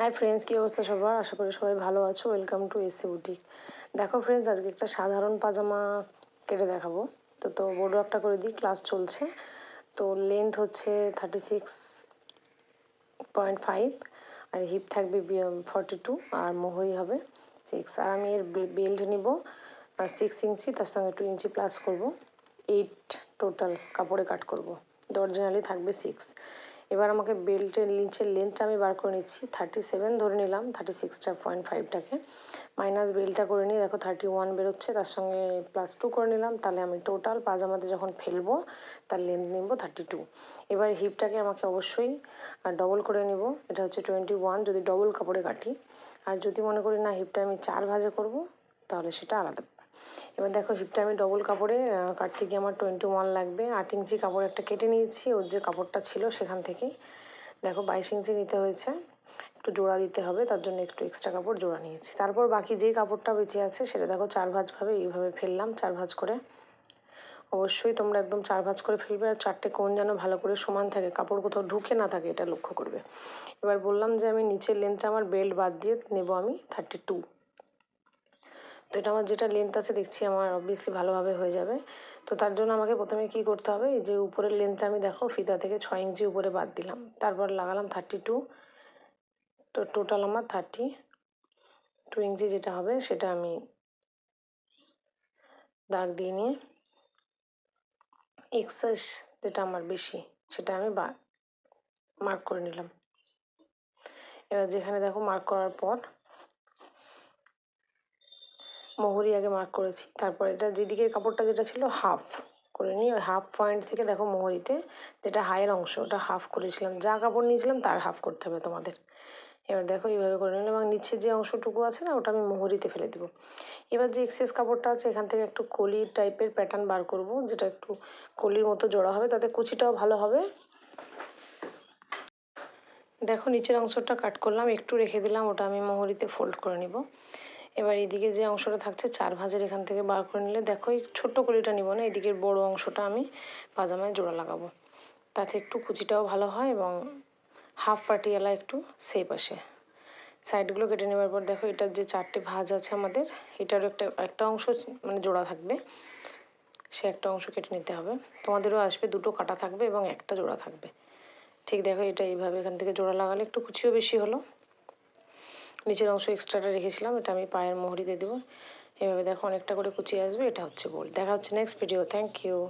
Hi friends কী অবস্থা সবার? আশা করি সবাই ভালো আছো। ওয়েলকাম টু এসি বুটিক দেখো ফ্রেন্ডস আজকে একটা সাধারণ পাজামা কেটে দেখাবো। তো তো বড় একটা করে দিই ক্লাস চলছে। তো লেন্থ হচ্ছে থার্টি সিক্স পয়েন্ট ফাইভ আর হিপ থাকবে ফর্টি টু আর মোহরি হবে সিক্স আর আমি এর বেল্ট নিব সিক্স ইঞ্চি, তার সঙ্গে টু ইঞ্চি প্লাস করব। এইট টোটাল কাপড়ে কাট করব। অরিজিনালি থাকবে সিক্স এবার আমাকে বেল্টের নিচের লেন্থটা আমি বার করে নিচ্ছি। থার্টি সেভেন ধরে নিলাম থার্টি সিক্সটা পয়েন্ট ফাইভটাকে মাইনাস বেলটা করে নিই দেখো থার্টি ওয়ান বেরোচ্ছে, তার সঙ্গে প্লাস টু করে নিলাম, তাহলে আমি টোটাল পাজামাতে যখন ফেলব, তার লেন্থ নিব থার্টি টু এবার হিপটাকে আমাকে অবশ্যই ডবল করে নিব, এটা হচ্ছে টোয়েন্টি ওয়ান যদি ডবল কাপড়ে কাটি। আর যদি মনে করি না হিপটা আমি চার ভাজে করব, তাহলে সেটা আলাদা। এবার দেখো হিপটা আমি ডবল কাপড়ে কাটতে আমার টোয়েন্টি ওয়ান লাগবে। আট ইঞ্চি কাপড় একটা কেটে নিয়েছি, ওর যে কাপড়টা ছিল সেখান থেকে। দেখো বাইশ ইঞ্চি নিতে হয়েছে, একটু জোড়া দিতে হবে, তার জন্য একটু এক্সট্রা কাপড় জোড়া নিয়েছি। তারপর বাকি যেই কাপড়টা বেঁচে আছে সেটা দেখো চার ভাজভাবে এইভাবে ফেললাম চার ভাজ করে। অবশ্যই তোমরা একদম চার ভাজ করে ফেলবে, আর চারটে কোণ যেন ভালো করে সমান থাকে, কাপড় কোথাও ঢুকে না থাকে, এটা লক্ষ্য করবে। এবার বললাম যে আমি নিচের লেন্থটা আমার বেল্ট বাদ দিয়ে নেব আমি থার্টি টু তো এটা আমার যেটা লেন্থ আছে দেখছি আমার অবভিয়াসলি ভালোভাবে হয়ে যাবে। তো তার জন্য আমাকে প্রথমে কি করতে হবে যে উপরের লেন্থটা আমি দেখো ফিতা থেকে ছয় ইঞ্চি উপরে বাদ দিলাম। তারপর লাগালাম থার্টি টু তো টোটাল আমার থার্টি টু ইঞ্চি যেটা হবে সেটা আমি দাগ দিয়ে নিয়ে এক্সাস যেটা আমার বেশি সেটা আমি বা মার্ক করে নিলাম। এবার যেখানে দেখো মার্ক করার পর মোহরি আগে মার্ক করেছি। তারপর এটা যেদিকের কাপড়টা যেটা ছিল হাফ করে নিই। ওই হাফ পয়েন্ট থেকে দেখো মোহরিতে যেটা হায়ের অংশ, ওটা হাফ করেছিলাম। যা কাপড় নিয়েছিলাম তার হাফ করতে হবে তোমাদের। এবার দেখো এইভাবে করে নিলাম এবং নিচের যে অংশটুকু আছে না, ওটা আমি মোহরিতে ফেলে দেবো। এবার যে এক্সেস কাপড়টা আছে, এখান থেকে একটু কলির টাইপের প্যাটার্ন বার করব, যেটা একটু কলির মতো জোড়া হবে, তাতে কুচিটাও ভালো হবে। দেখো নিচের অংশটা কাট করলাম, একটু রেখে দিলাম, ওটা আমি মোহরিতে ফোল্ড করে নিব। এবার এদিকে যে অংশটা থাকছে, চার ভাঁজের এখান থেকে বার করে নিলে, দেখো এই ছোট্ট কলিটা নিব না, এদিকের বড় অংশটা আমি পাজামায় জোড়া লাগাবো। তাতে একটু কুচিটাও ভালো হয় এবং হাফ পাটিয়ালা একটু সেপ আসে। সাইডগুলো কেটে নেওয়ার পর দেখো এটার যে চারটে ভাঁজ আছে আমাদের, এটারও একটা একটা অংশ মানে জোড়া থাকবে। সে একটা অংশ কেটে নিতে হবে। তোমাদেরও আসবে, দুটো কাটা থাকবে এবং একটা জোড়া থাকবে। ঠিক দেখো, এটা এইভাবে এখান থেকে জোড়া লাগালে একটু কুচিও বেশি হলো। নিচের অংশ এক্সট্রাটা রেখেছিলাম, এটা আমি পায়ের মোহরিতে দেবো। এভাবে দেখো অনেকটা করে কুচি আসবে, এটা হচ্ছে বোল দেখা হচ্ছে নেক্সট ভিডিও থ্যাংক ইউ